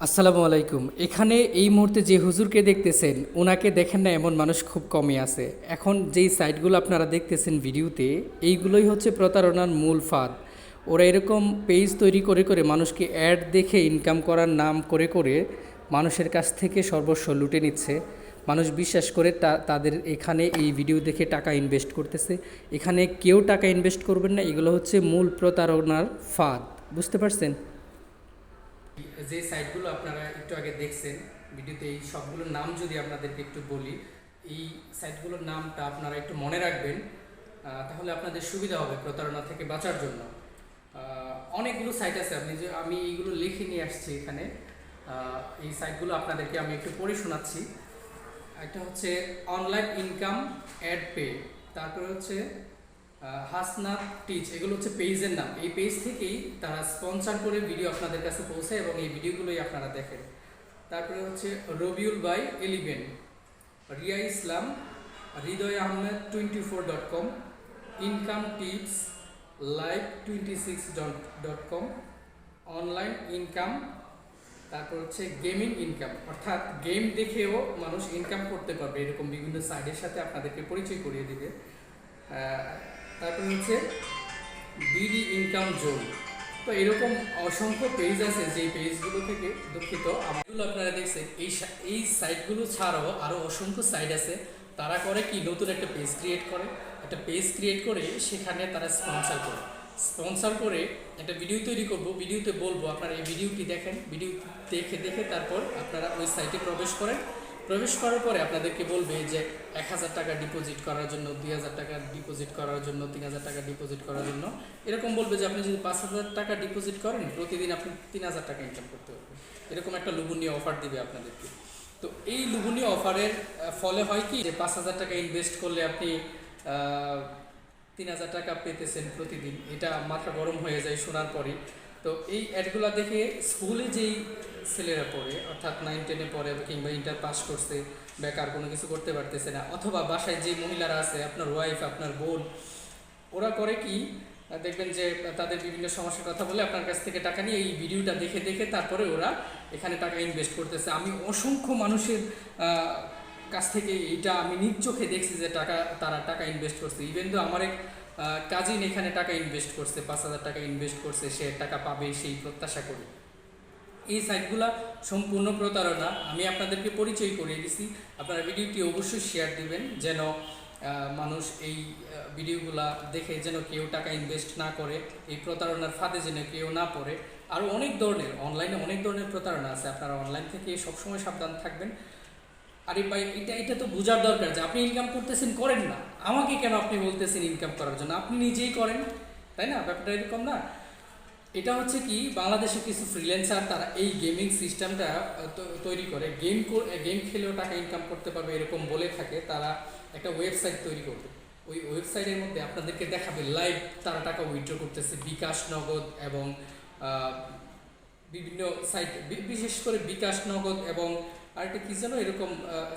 আসসালামু আলাইকুম। এখানে এই মুহূর্তে যে হুজুরকে দেখতেছেন ওনাকে দেখেন না এমন মানুষ খুব কমই আছে। এখন যেই সাইটগুলো আপনারা দেখতেছেন ভিডিওতে, এইগুলোই হচ্ছে প্রতারণার মূল ফাঁদ। ওরা এরকম পেজ তৈরি করে করে মানুষকে অ্যাড দেখে ইনকাম করার নাম করে করে মানুষের কাছ থেকে সর্বস্ব লুটে নিচ্ছে। মানুষ বিশ্বাস করে তা- তাদের এখানে এই ভিডিও দেখে টাকা ইনভেস্ট করতেছে। এখানে কেউ টাকা ইনভেস্ট করবেন না, এগুলো হচ্ছে মূল প্রতারণার ফাঁদ। বুঝতে পারছেন? যে সাইটগুলো আপনারা একটু আগে দেখছেন, ভিডিওতে এই সবগুলোর নাম যদি আপনাদেরকে একটু বলি, এই সাইটগুলোর নামটা আপনারা একটু মনে রাখবেন তাহলে আপনাদের সুবিধা হবে প্রতারণা থেকে বাঁচার জন্য। অনেকগুলো সাইট আছে, আপনি যে, আমি এইগুলো লিখে নিয়ে আসছি এখানে। এই সাইটগুলো আপনাদেরকে আমি একটু পড়ে শোনাচ্ছি। একটা হচ্ছে অনলাইন ইনকাম অ্যাড পে তারপরে হচ্ছে হাসনাত টিচ এগুলো হচ্ছে পেজের নাম। এই পেজ থেকেই তারা স্পন্সর করে ভিডিও আপনাদের কাছে পৌঁছায় এবং এই ভিডিওগুলোই আপনারা দেখেন। তারপরে হচ্ছে Rabiul by eleven Riya Islam, Hridoy Ahmed twenty four dot com income tips live twenty six dot dot com online income তারপর হচ্ছে গেমিং ইনকাম অর্থাৎ গেম দেখেও মানুষ ইনকাম করতে পারবে, এরকম বিভিন্ন সাইটের সাথে আপনাদেরকে পরিচয় করিয়ে দিবে। তারপর হচ্ছে বিডি ইনকাম জোন তো এরকম অসংখ্য পেজ আছে যে পেজগুলো থেকে দুঃখিত। আমাগুলো আপনারা দেখছেন, এই এই সাইটগুলো ছাড়াও আরও অসংখ্য সাইট আছে। তারা করে কি? নতুন একটা পেজ ক্রিয়েট করে। একটা পেজ ক্রিয়েট করে সেখানে তারা স্পন্সর করে। স্পন্সর করে একটা ভিডিও তৈরি করব। ভিডিওতে বলব, আপনারা এই ভিডিওটি দেখেন। ভিডিও দেখে দেখে তারপর আপনারা ওই সাইটে প্রবেশ করেন। প্রবেশ করার পরে আপনাদেরকে বলবে যে এক হাজার টাকা ডিপোজিট করার জন্য, দুই হাজার টাকা ডিপোজিট করার জন্য, তিন হাজার টাকা ডিপোজিট করার জন্য। এরকম বলবে যে আপনি যদি পাঁচ হাজার টাকা ডিপোজিট করেন, প্রতিদিন আপনি তিন হাজার টাকা ইনকাম করতে পারবেন। এরকম একটা লোভনীয় অফার দিবে আপনাদেরকে। তো এই লোভনীয় অফারের ফলে হয় কি যে পাঁচ হাজার টাকা ইনভেস্ট করলে আপনি তিন হাজার টাকা পেতেছেন প্রতিদিন। এটা মাথা গরম হয়ে যায় শোনার পরে তো এই অ্যাডগুলো দেখে স্কুলে যেই ছেলেরা পড়ে, অর্থাৎ নাইন টেনে পড়ে কিংবা ইন্টার পাস করছে, বেকার কোনো কিছু করতে পারতেছে না, অথবা বাসায় যে মহিলারা আছে, আপনার ওয়াইফ আপনার বোন, ওরা করে কি, দেখবেন যে তাদের বিভিন্ন সমস্যার কথা বলে আপনার কাছ থেকে টাকা নিয়ে এই ভিডিওটা দেখে দেখে তারপরে ওরা এখানে টাকা ইনভেস্ট করতেছে। আমি অসংখ্য মানুষের কাছ থেকে এইটা আমি নিজ চোখে দেখছি যে টাকা, তারা টাকা ইনভেস্ট করছে। ইভেন তো আমার এক কাজিন এখানে টাকা ইনভেস্ট করছে, পাঁচ হাজার টাকা ইনভেস্ট করছে, সে টাকা পাবে সেই প্রত্যাশা করে। এই সাইটগুলা সম্পূর্ণ প্রতারণা। আমি আপনাদেরকে পরিচয় করিয়ে দিছি। আপনারা ভিডিওটি অবশ্যই শেয়ার দিবেন, যেন মানুষ এই ভিডিওগুলা দেখে যেন কেউ টাকা ইনভেস্ট না করে, এই প্রতারণার ফাঁদে যেন কেউ না পড়ে। আরও অনেক ধরনের অনলাইনে অনেক ধরনের প্রতারণা আছে। আপনারা অনলাইন থেকে সবসময় সাবধান থাকবেন। আরে ভাই, এটা এটা তো বোঝার দরকার যে আপনি ইনকাম করতেছেন, করেন না। আমাকে কেন আপনি বলতেছেন ইনকাম করার জন্য? আপনি নিজেই করেন, তাই না? ব্যাপারটা এরকম না। এটা হচ্ছে কি বাংলাদেশে কিছু ফ্রিল্যান্সার তারা এই গেমিং সিস্টেমটা তৈরি করে। গেম গেম খেলেও টাকা ইনকাম করতে পারবে এরকম বলে থাকে তারা একটা ওয়েবসাইট তৈরি করবে। ওই ওয়েবসাইটের মধ্যে আপনাদেরকে দেখাবে লাইভ তারা টাকা উইথড্র করতেছে, বিকাশ নগদ এবং বিভিন্ন সাইট বিশেষ করে বিকাশ নগদ এবং আরেকটা কি যেন এরকম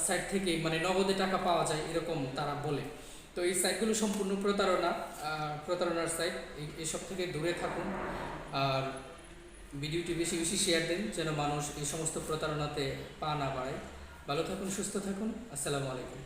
সাইট থেকে মানে নগদে টাকা পাওয়া যায়, এরকম তারা বলে। তো এই সাইটগুলো সম্পূর্ণ প্রতারণা প্রতারণার সাইট এসব থেকে দূরে থাকুন। আর ভিডিওটি বেশি বেশি শেয়ার দিন, যেন মানুষ এই সমস্ত প্রতারণাতে পা না বাড়ায়। ভালো থাকুন, সুস্থ থাকুন। আসসালামু আলাইকুম।